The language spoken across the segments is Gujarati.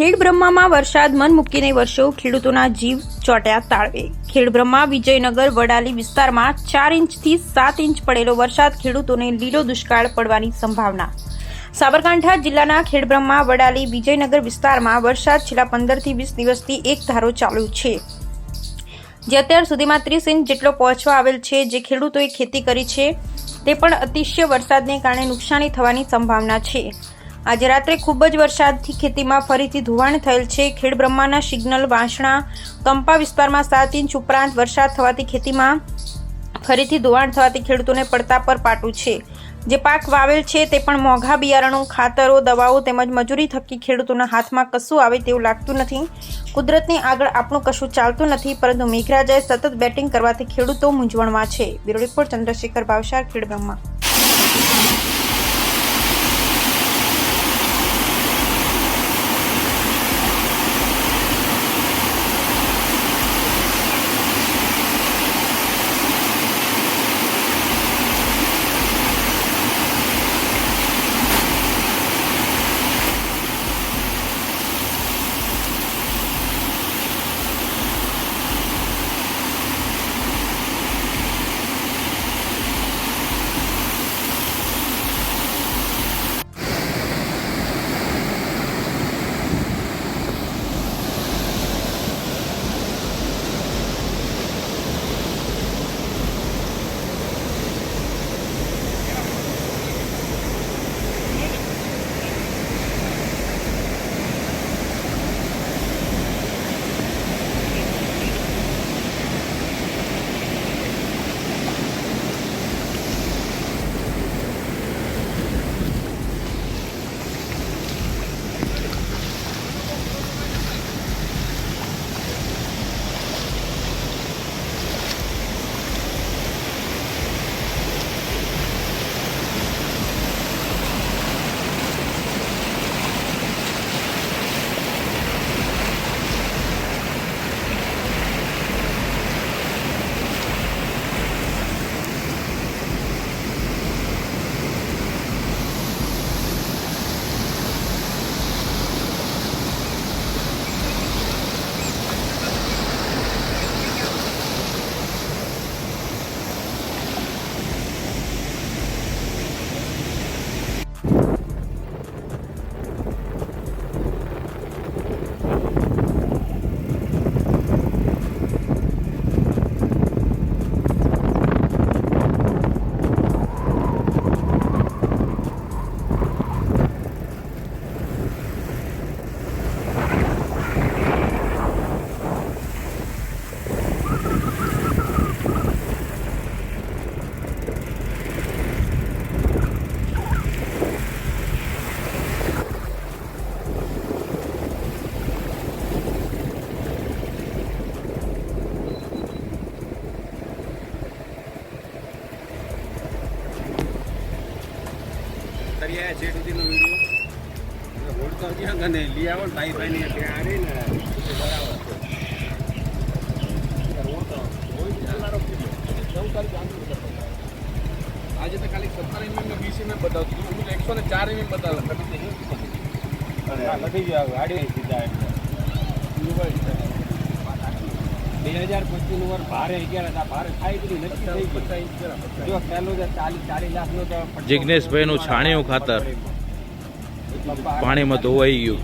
ખેડ બ્રહ્મામાં વરસાદ, મન મૂકીને વર્ષો ખેડૂતોના જીવ ચોટ્યા તાળવે. ખેડ બ્રહ્મા વિજયનગર વડાલી વિસ્તારમાં ચાર ઇંચથી સાત ઇંચ પડેલો વરસાદ ખેડૂતોને લીલો દુષ્કાળ પડવાની સંભાવના. સાબરકાંઠા જિલ્લાના ખેડબ્રહ્મા વડાલી વિજયનગર વિસ્તારમાં વરસાદ છેલ્લા પંદરથી વીસ દિવસથી એક ધારો ચાલુ છે. જે અત્યાર સુધીમાં ત્રીસ ઇંચ જેટલો પહોંચવા આવેલ છે, જે ખેડૂતોએ ખેતી કરી છે, તે પણ અતિશય વરસાદને કારણે નુકસાની થવાની સંભાવના છે. આજે રાત્રે ખૂબ જ વરસાદથી ખેતીમાં ફરીથી ધોવાણ થયેલ છે. ખેડબ્રહ્માના સિગ્નલ, વાંસણા કંપા વિસ્તારમાં સાત ઇંચ ઉપરાંત વરસાદ થવાથી ખેતીમાં ફરીથી ધોવાણ થવાથી ખેડૂતોને પડતા પર પાટું છે. જે પાક વાવેલ છે તે પણ મોંઘા બિયારણો, ખાતરો, દવાઓ તેમજ મજૂરી થકી ખેડૂતોના હાથમાં કશું આવે તેવું લાગતું નથી. કુદરતની આગળ આપણું કશું ચાલતું નથી, પરંતુ મેઘરાજાએ સતત બેટિંગ કરવાથી ખેડૂતો મૂંઝવણમાં છે. બ્યુરો રિપોર્ટ ચંદ્રશેખર ભાવસાર ખેડબ્રહ્મા કર્યા છે સુધીનો વીડિયો. તો ક્યાં ગને લઈ આવો ને ભાઈ ભાઈ ને ત્યાં આવી ને બરાબર આજે તો ખાલી સત્તર એમએમ ને વીસ એમએમ બતાવતું હતું. એકસો ને ચાર એમએમ બતાવે લખી ગયા. ગાડી સીધા બે હજાર પચીસનું વર્ષ ભારે અગિયાર હતા. ભારે થાય એટલી નક્કી થઈ ગયું જો પહેલું છે ચાલીસ ચાલીસ લાખનું તો જિજ્ઞેશભાઈનું છાણિયું ખાતર. પાણીમાં ધોવાઈ ગયું.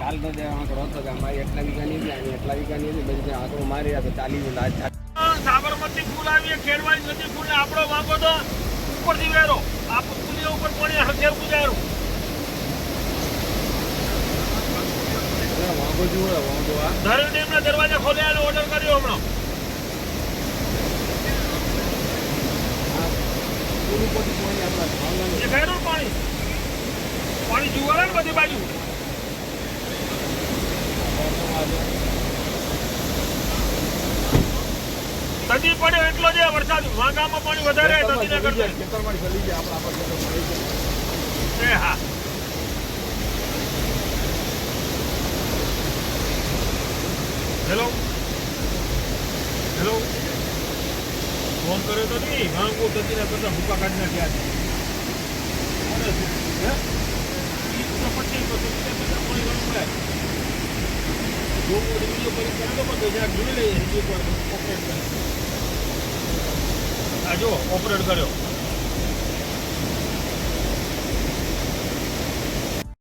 કાલ તો જે આંકડો હતો કે અમારી એટલા વીઘાની હતી અને એટલા વીઘાની હતી બધી આંકડો મારી રહ્યા ચાલી ચાલીસ લાખ સાબરમતી પુલ આવીએ ખેડવાની નદી પુલ આપણો વાંકો તો ઉપરથી વેરો. આ પુલિયા ઉપર પાણી હથિયાર ગુજારું. વાંગો જુઓ વાંગો આ ધરલ ડેમના દરવાજા ખોલ્યા અને ઓર્ડર કર્યો હમણાં. પાણી. પાણી જુવાળે ને બધી બાજુ. નદી પડ્યો એટલો જ વરસાદ. વાંકામાં પાણી વધારે નદીના કરતા. ખેતરમાં ચલી જાય આપણા એ હા. કર્યો તો નહીં. માંગુ નદીના કરતા ભૂકા કાઢી નાખ્યા છે. આ જો ઓપરેટ કર્યો.